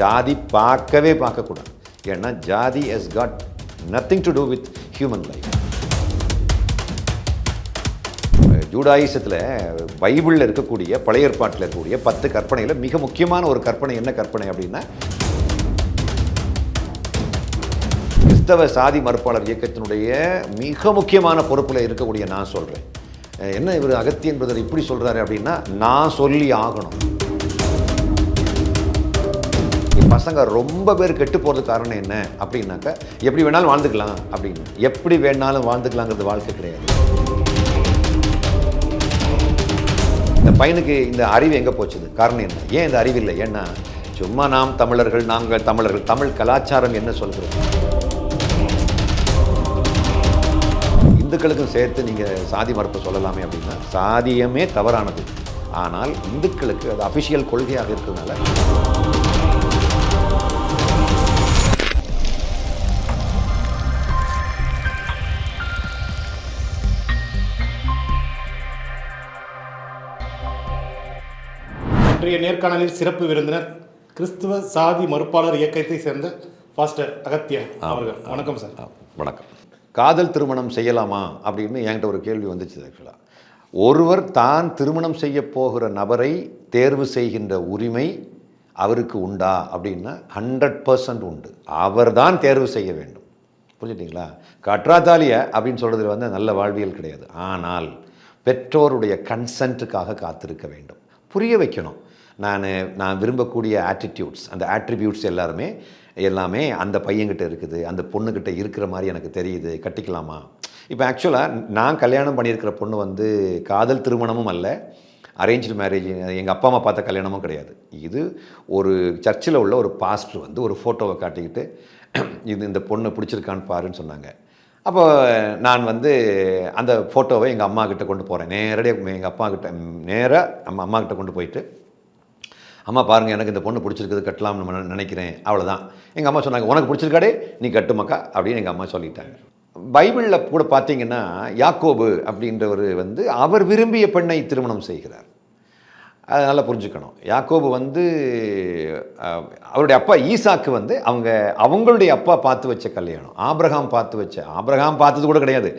ஜாதி பார்க்கவே பார்க்கக்கூடாது. ஏன்னா jati has got nothing to do with human life ஜூடாயிசத்தில் பைபிளில் இருக்கக்கூடிய பழைய ஏற்பாட்டில் இருக்கக்கூடிய பத்து கற்பனையில் மிக முக்கியமான ஒரு கற்பனை என்ன கற்பனை அப்படின்னா கிறிஸ்தவ சாதி மறுப்பாளர் இயக்கத்தினுடைய மிக முக்கியமான பொறுப்பில் இருக்கக்கூடிய நான் சொல்கிறேன் என்ன இவர் அகத்தியன் பிரதர் இப்படி சொல்கிறாரு அப்படின்னா நான் சொல்லி ஆகணும். பசங்க ரொம்ப பேர் கெட்டு போகிறது காரணம் என்ன அப்படின்னாக்கா எப்படி வேணாலும் வாழ்ந்துக்கலாம் அப்படின்னு. எப்படி வேணாலும் வாழ்ந்துக்கலாங்கிறது வாழ்க்கை கிடையாது. இந்த பையனுக்கு இந்த அறிவு எங்கே போச்சுது? காரணம் என்ன? ஏன் இந்த அறிவு இல்லை? ஏன்னா சும்மா நாம் தமிழர்கள் நாங்கள் தமிழர்கள் தமிழ் கலாச்சாரம் என்ன சொல்கிறது? இந்துக்களுக்கும் சேர்த்து நீங்கள் சாதி மறுப்பு சொல்லலாமே அப்படின்னா சாதியமே தவறானது. ஆனால் இந்துக்களுக்கு அது அஃபிஷியல் கொள்கையாக இருக்கிறதுனால இன்றைய நேர்காணலில் சிறப்பு விருந்தினர் கிறிஸ்துவ சாதி மறுப்பாளர் இயக்கத்தை சேர்ந்த பாஸ்டர் அகத்தியன் அவர்கள். வணக்கம் சார். வணக்கம். காதல் திருமணம் செய்யலாமா அப்படின்னு என்கிட்ட ஒரு கேள்வி வந்துச்சு ஆக்சுவலாக ஒருவர் தான் திருமணம் செய்ய போகிற நபரை தேர்வு செய்கின்ற உரிமை அவருக்கு உண்டா அப்படின்னா ஹண்ட்ரட் பர்சன்ட் உண்டு. அவர்தான் தேர்வு செய்ய வேண்டும். புரிஞ்சுட்டிங்களா? கற்றாத்தாலிய அப்படின்னு சொல்கிறது வந்து நல்ல வாழ்வியல் கிடையாது. ஆனால் பெற்றோருடைய கன்சென்ட்டுக்காக காத்திருக்க வேண்டும். புரிய வைக்கணும். நான் நான் விரும்பக்கூடிய ஆட்டிடியூட்ஸ் அந்த ஆட்ரிபியூட்ஸ் எல்லாருமே எல்லாமே அந்த பையன்கிட்ட இருக்குது அந்த பொண்ணுக்கிட்ட இருக்கிற மாதிரி எனக்கு தெரியுது கட்டிக்கலாமா? இப்போ ஆக்சுவலாக நான் கல்யாணம் பண்ணியிருக்கிற பொண்ணு வந்து காதல் திருமணமும் அல்ல அரேஞ்சு மேரேஜ் எங்கள் அப்பா அம்மா பார்த்த கல்யாணமும் கிடையாது. இது ஒரு சர்ச்சில் உள்ள ஒரு பாஸ்டர் வந்து ஒரு ஃபோட்டோவை காட்டிக்கிட்டு இது இந்த பொண்ணு பிடிச்சிருக்கான்னு பாருன்னு சொன்னாங்க. அப்போ நான் வந்து அந்த ஃபோட்டோவை எங்கள் அம்மா கிட்ட கொண்டு போகிறேன் நேரடியாக எங்கள் அப்பா கிட்ட நேராக நம்ம அம்மா கிட்ட கொண்டு போயிட்டு அம்மா பாருங்கள் எனக்கு இந்த பொண்ணு பிடிச்சிருக்குது கட்டலாம்னு நான் நினைக்கிறேன். அவ்வளோதான் எங்கள் அம்மா சொன்னாங்க உனக்கு பிடிச்சிருக்காடே நீ கட்டுமக்கா அப்படின்னு எங்கள் அம்மா சொல்லிட்டாங்க. பைபிளில் கூட பார்த்தீங்கன்னா யாக்கோபு அப்படின்றவர் வந்து அவர் விரும்பிய பெண்ணை திருமணம் செய்கிறார். அதை நல்லா புரிஞ்சுக்கணும். யாக்கோபு வந்து அவருடைய அப்பா ஈசாக்கு வந்து அவங்க அவங்களுடைய அப்பா பார்த்து வச்ச கல்யாணம். ஆப்ரஹாம் பார்த்து வச்ச ஆப்ரஹாம் பார்த்தது கூட கிடையாது.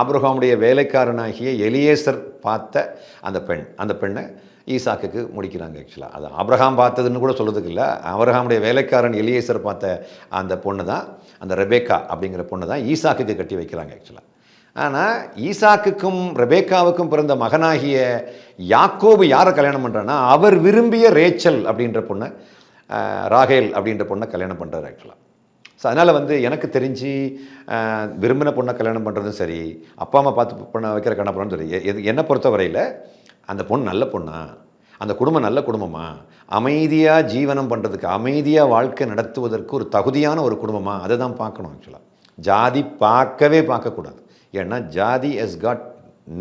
ஆப்ரஹாமுடைய வேலைக்காரனாகிய எலியேசர் பார்த்த அந்த பெண் அந்த பெண்ணை ஈசாக்குக்கு முடிக்கிறாங்க ஆக்சுவலாக அது ஆபிரகாம் பார்த்ததுன்னு கூட சொல்கிறதுக்கு இல்லை ஆபிரகாமுடைய வேலைக்காரன் எலியேசர் பார்த்த அந்த பொண்ணு தான் அந்த ரெபேக்கா அப்படிங்கிற பொண்ணு தான் ஈசாக்குக்கு கட்டி வைக்கிறாங்க ஆக்சுவலாக ஆனால் ஈசாக்குக்கும் ரெபேக்காவுக்கும் பிறந்த மகனாகிய யாக்கோபு யாரை கல்யாணம் பண்ணுறான்னா அவர் விரும்பிய ரேச்சல் அப்படின்ற பொண்ணை ராகேல் அப்படின்ற பொண்ணை கல்யாணம் பண்ணுறாரு ஆக்சுவலாக ஸோ அதனால் வந்து எனக்கு தெரிஞ்சு விரும்பின பொண்ணை கல்யாணம் பண்ணுறதும் சரி அப்பா அம்மா பார்த்து பொண்ணை வைக்கிற கண்ணப்புறம்னு சரி. எது என்னை பொறுத்தவரையில் அந்த பொண்ணு நல்ல பொண்ணா? அந்த குடும்பம் நல்ல குடும்பமா? அமைதியாக ஜீவனம் பண்ணுறதுக்கு அமைதியாக வாழ்க்கை நடத்துவதற்கு ஒரு தகுதியான ஒரு குடும்பமா? அதை தான் பார்க்கணும் ஆக்சுவலாக ஜாதி பார்க்கவே பார்க்கக்கூடாது. ஏன்னா jati has got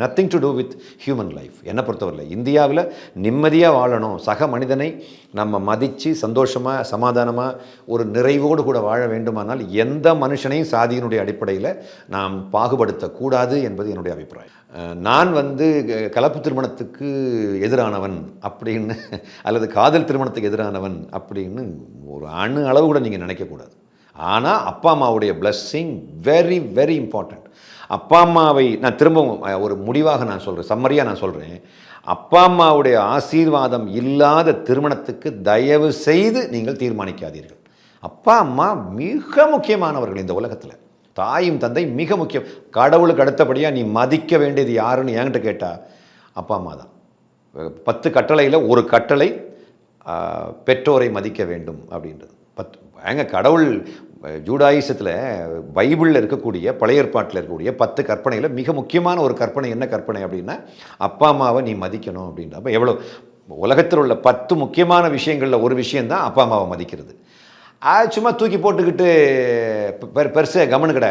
nothing to do with human life என்னை பொறுத்தவரையில் இந்தியாவில் நிம்மதியாக வாழணும். சக மனிதனை நம்ம மதித்து சந்தோஷமாக சமாதானமாக ஒரு நிறைவோடு கூட வாழ வேண்டுமானால் எந்த மனுஷனையும் சாதியினுடைய அடிப்படையில் நாம் பாகுபடுத்தக்கூடாது என்பது என்னுடைய அபிப்பிராயம். நான் வந்து கலப்பு திருமணத்துக்கு எதிரானவன் அப்படின்னு அல்லது காதல் திருமணத்துக்கு எதிரானவன் அப்படின்னு ஒரு அணு அளவு கூட நீங்கள் நினைக்கக்கூடாது. ஆனால் அப்பா அம்மாவுடைய பிளஸ்ஸிங் வெரி வெரி இம்பார்ட்டண்ட் அப்பா அம்மாவை நான் திரும்பவும் ஒரு முடிவாக நான் சொல்கிறேன் சம்மரியாக நான் சொல்கிறேன் அப்பா அம்மாவுடைய ஆசீர்வாதம் இல்லாத திருமணத்துக்கு தயவு செய்து நீங்கள் தீர்மானிக்காதீர்கள். அப்பா அம்மா மிக முக்கியமானவர்கள் இந்த உலகத்தில். தாயும் தந்தை மிக முக்கியம். கடவுளுக்கு அடுத்தபடியாக நீ மதிக்க வேண்டியது யாருன்னு என்கிட்ட கேட்டால் அப்பா அம்மா தான். பத்து கட்டளையில் ஒரு கட்டளை பெற்றோரை மதிக்க வேண்டும் அப்படின்றது. பத்து ஏங்க கடவுள் ஜூடாயிசத்தில் பைபிளில் இருக்கக்கூடிய பழைய ஏற்பாட்டில் இருக்கக்கூடிய பத்து கற்பனையில் மிக முக்கியமான ஒரு கற்பனை என்ன கற்பனை அப்படின்னா அப்பா அம்மாவை நீ மதிக்கணும் அப்படின்ற. அப்போ எவ்வளோ உலகத்தில் உள்ள பத்து முக்கியமான விஷயங்களில் ஒரு விஷயந்தான் அப்பா அம்மாவை மதிக்கிறது. அது சும்மா தூக்கி போட்டுக்கிட்டு பெ- பெரு பெருசு கவனு கடை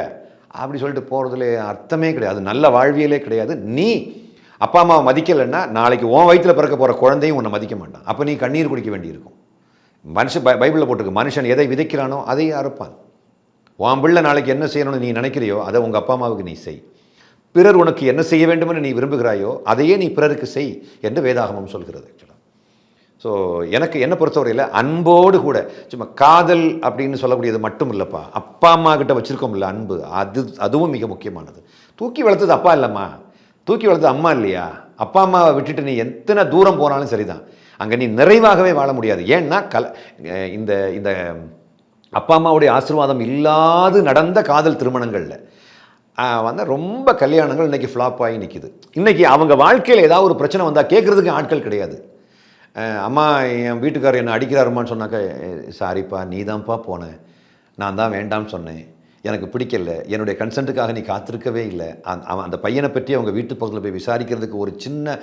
அப்படி சொல்லிட்டு போகிறதுல அர்த்தமே கிடையாது. நல்ல வாழ்வியலே கிடையாது. நீ அப்பா அம்மாவை மதிக்கலைன்னா நாளைக்கு உன் வயிற்றில் பிறக்க போகிற குழந்தையும் உன்னை மதிக்க மாட்டான். அப்போ நீ கண்ணீர் குடிக்க வேண்டியிருக்கும். மனுஷன் பை பைபிளில் போட்டிருக்கு மனுஷன் எதை விதைக்கிறானோ அதையே அறுப்பான். உன் பிள்ளை நாளைக்கு என்ன செய்யணும்னு நீ நினைக்கிறியோ அதை உங்கள் அப்பா அம்மாவுக்கு நீ செய். பிறர் உனக்கு என்ன செய்ய வேண்டுமென்று நீ விரும்புகிறாயோ அதையே நீ பிறருக்கு செய் என்று வேதாகமம் சொல்கிறது ஆக்சுவலாக ஸோ எனக்கு என்னை பொறுத்தவரையில் அன்போடு கூட சும்மா காதல் அப்படின்னு சொல்லக்கூடியது மட்டும் இல்லைப்பா. அப்பா அம்மா கிட்ட வச்சுருக்கோம்ல அன்பு அது அதுவும் மிக முக்கியமானது. தூக்கி வளர்த்தது அப்பா இல்லைம்மா. தூக்கி வளர்த்தது அம்மா இல்லையா? அப்பா அம்மாவை விட்டுட்டு நீ எத்தனை தூரம் போனாலும் சரிதான். அங்கே நீ நிறைவாகவே வாழ முடியாது. ஏன்னா கல இந்த இந்த அப்பா அம்மாவுடைய ஆசீர்வாதம் இல்லாது நடந்த காதல் திருமணங்களில் வந்து ரொம்ப கல்யாணங்கள் இன்றைக்கி ஃப்ளாப் ஆகி நிற்கிது இன்றைக்கி அவங்க வாழ்க்கையில் ஏதாவது ஒரு பிரச்சனை வந்தால் கேட்குறதுக்கு ஆட்கள் கிடையாது. அம்மா என் வீட்டுக்காரர் என்னை அடிக்கிறாருமான்னு சொன்னாக்க சாரிப்பா நீ தான்ப்பா போனேன் நான் தான் வேண்டாம்னு சொன்னேன். எனக்கு பிடிக்கல. என்னுடைய கன்சென்ட்டுக்காக நீ காத்திருக்கவே இல்லை. அந்த அவன் அந்த பையனை பற்றி அவங்க வீட்டு பக்கத்தில் போய் விசாரிக்கிறதுக்கு ஒரு சின்ன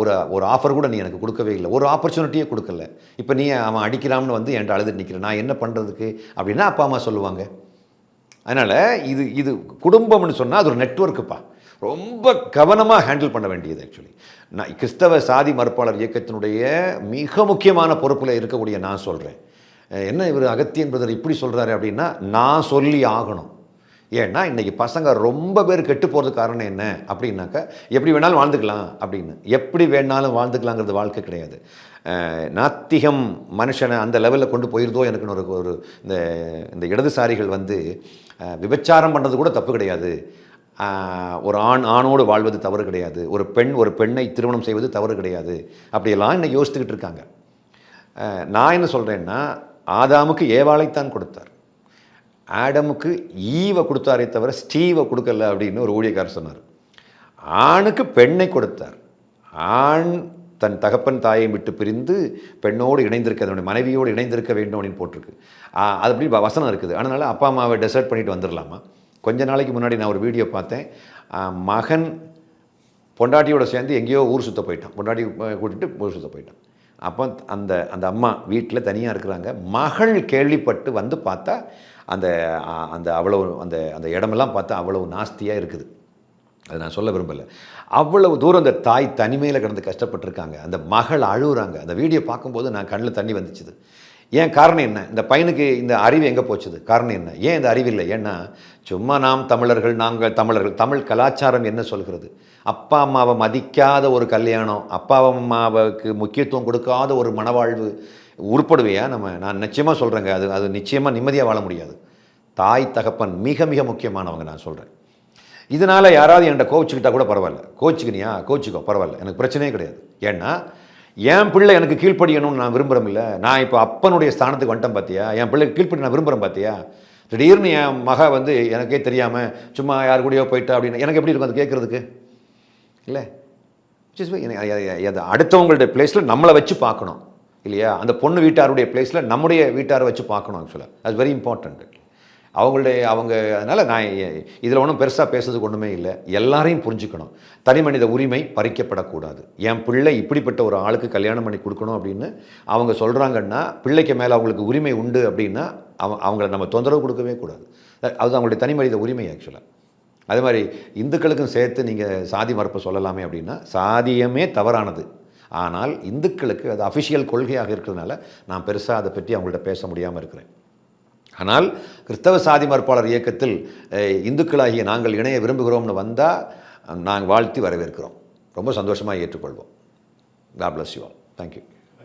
ஒரு ஒரு ஆஃபர் கூட நீ எனக்கு கொடுக்கவே இல்லை. ஒரு ஆப்பர்ச்சுனிட்டியே கொடுக்கல. இப்போ நீ அவன் அடிக்கிறான்னு வந்து என்கிட்ட அழுதுட்டு நிற்கிறேன் நான் என்ன பண்ணுறதுக்கு அப்படின்னா அப்பா அம்மா சொல்லுவாங்க. அதனால் இது இது குடும்பம்னு சொன்னால் அது ஒரு நெட்வொர்க்குப்பா ரொம்ப கவனமாக ஹேண்டில் பண்ண வேண்டியது ஆக்சுவலி நான் கிறிஸ்தவ சாதி மறுப்பாளர் இயக்கத்தினுடைய மிக முக்கியமான பொறுப்பில் இருக்கக்கூடிய நான் சொல்கிறேன் என்ன இவர் அகத்தியன் பிரதர் இப்படி சொல்கிறாரு அப்படின்னா நான் சொல்லி ஆகணும். ஏன்னா இன்றைக்கி பசங்க ரொம்ப பேர் கெட்டு போகிறதுக்கு காரணம் என்ன அப்படின்னாக்கா எப்படி வேணாலும் வாழ்ந்துக்கலாம் அப்படின்னு. எப்படி வேணாலும் வாழ்ந்துக்கலாங்கிறது வாழ்க்கை கிடையாது. நாத்திகம் மனுஷனை அந்த லெவலில் கொண்டு போயிருந்தோ எனக்குன்னு ஒரு ஒரு இந்த இந்த இடதுசாரிகள் வந்து விபச்சாரம் பண்ணுறது கூட தப்பு கிடையாது. ஒரு ஆண் ஆணோடு வாழ்வது தவறு கிடையாது. ஒரு பெண் ஒரு பெண்ணை திருமணம் செய்வது தவறு கிடையாது. அப்படியெல்லாம் இன்னைக்கு யோசித்துக்கிட்டு இருக்காங்க. நான் என்ன சொல்கிறேன்னா ஆதாமுக்கு ஏவாளைத்தான் கொடுத்தார். ஆடமுக்கு ஈவை கொடுத்தாரே தவிர ஸ்டீவை கொடுக்கல அப்படின்னு ஒரு ஊழியக்காரர் சொன்னார். ஆணுக்கு பெண்ணை கொடுத்தார். ஆண் தன் தகப்பன் தாயை விட்டு பிரிந்து பெண்ணோடு இணைந்திருக்க அதனுடைய மனைவியோடு இணைந்திருக்க வேண்டும் அப்படின்னு போட்டிருக்கு. அது அப்படி வசனம் இருக்குது. அதனால் அப்பா அம்மாவை டெசர்ட் பண்ணிட்டு வந்துடலாமா? கொஞ்ச நாளைக்கு முன்னாடி நான் ஒரு வீடியோ பார்த்தேன். மகன் பொண்டாட்டியோட சேர்ந்து எங்கேயோ ஊர் சுத்த போயிட்டான். பொண்டாட்டி கூட்டிகிட்டு கூட்டிட்டு ஊர் சுத்த போயிட்டான். அப்போ அந்த அந்த அம்மா வீட்டில் தனியாக இருக்கிறாங்க. மகள் கேள்விப்பட்டு வந்து பார்த்தா அந்த அந்த அவ்வளவு அந்த அந்த இடமெல்லாம் பார்த்தா அவ்வளவு நாஸ்தியாக இருக்குது. அது நான் சொல்ல விரும்பலை. அவ்வளவு தூரம் அந்த தாய் தனிமையில் கிடந்து கஷ்டப்பட்டிருக்காங்க. அந்த மகள் அழுகுறாங்க அந்த வீடியோ பார்க்கும்போது நான் கண்ணில் தண்ணி வந்துச்சுது. ஏன் காரணம் என்ன? இந்த பையனுக்கு இந்த அறிவு எங்கே போச்சுது? காரணம் என்ன? ஏன் இந்த அறிவு இல்லை? ஏன்னா சும்மா நாம் தமிழர்கள் நாங்கள் தமிழர்கள் தமிழ் கலாச்சாரம் என்ன சொல்கிறது? அப்பா அம்மாவை மதிக்காத ஒரு கல்யாணம் அப்பா அம்மாவுக்கு முக்கியத்துவம் கொடுக்காத ஒரு மனவாழ்வு உருப்படுவையா நம்ம? நான் நிச்சயமாக சொல்கிறேங்க அது அது நிச்சயமாக நிம்மதியாக வாழ முடியாது. தாய் தகப்பன் மிக மிக முக்கியமானவங்க நான் சொல்கிறேன் இதனால் யாராவது என்கிட்ட கோச்சிக்கிட்டால் கூட பரவாயில்ல. கோச்சிக்கினியா கோச்சிக்கோ பரவாயில்ல. எனக்கு பிரச்சனையே கிடையாது. ஏன்னா என் பிள்ளை எனக்கு கீழ்ப்படியணும்னு நான் விரும்புகிறோம் இல்லை நான் இப்போ அப்பனுடைய ஸ்தானத்துக்கு வந்துட்டேன் பார்த்தியா என் பிள்ளைக்கு கீழ்ப்படி நான் விரும்புகிறேன் பார்த்தியா திடீர்னு என் மக வந்து எனக்கே தெரியாமல் சும்மா யார் கூடயோ போயிட்டா அப்படின்னு எனக்கு எப்படி இருக்கும் அது கேட்குறதுக்கு இல்லை. அது- அடுத்தவங்களுடைய பிளேஸில் நம்மளை வச்சு பார்க்கணும். இல்லையா? அந்த பொண்ணு வீட்டாருடைய பிளேஸில் நம்முடைய வீட்டாரை வச்சு பார்க்கணும் ஆக்சுவலாக அது வெரி இம்பார்ட்டண்ட் அவங்களுடைய அவங்க அதனால் நான் இதில் ஒன்றும் பெருசாக பேசுறதுக்கு ஒன்றுமே இல்லை. எல்லாரையும் புரிஞ்சுக்கணும். தனி மனித உரிமை பறிக்கப்படக்கூடாது. என் பிள்ளை இப்படிப்பட்ட ஒரு ஆளுக்கு கல்யாணம் பண்ணி கொடுக்கணும் அப்படின்னு அவங்க சொல்கிறாங்கன்னா பிள்ளைக்கு மேலே அவங்களுக்கு உரிமை உண்டு அப்படின்னா அவ அவங்கள நம்ம தொந்தரவு கொடுக்கவே கூடாது. அது அவங்களுடைய தனி மனித உரிமை ஆக்சுவலாக அது மாதிரி இந்துக்களுக்கும் சேர்த்து நீங்கள் சாதி மறுப்பு சொல்லலாமே அப்படின்னா சாதியமே தவறானது. ஆனால் இந்துக்களுக்கு அது அஃபிஷியல் கொள்கையாக இருக்கிறதுனால நான் பெருசாக அதை பற்றி அவங்கள்ட்ட பேச முடியாமல் இருக்கிறேன். ஆனால் கிறிஸ்தவ சாதி மறுப்பாளர் இயக்கத்தில் இந்துக்களாகிய நாங்கள் இணைய விரும்புகிறோம்னு வந்தால் நாங்கள் வாழ்த்தி வரவேற்கிறோம். ரொம்ப சந்தோஷமாக ஏற்றுக்கொள்வோம். God bless you all thank you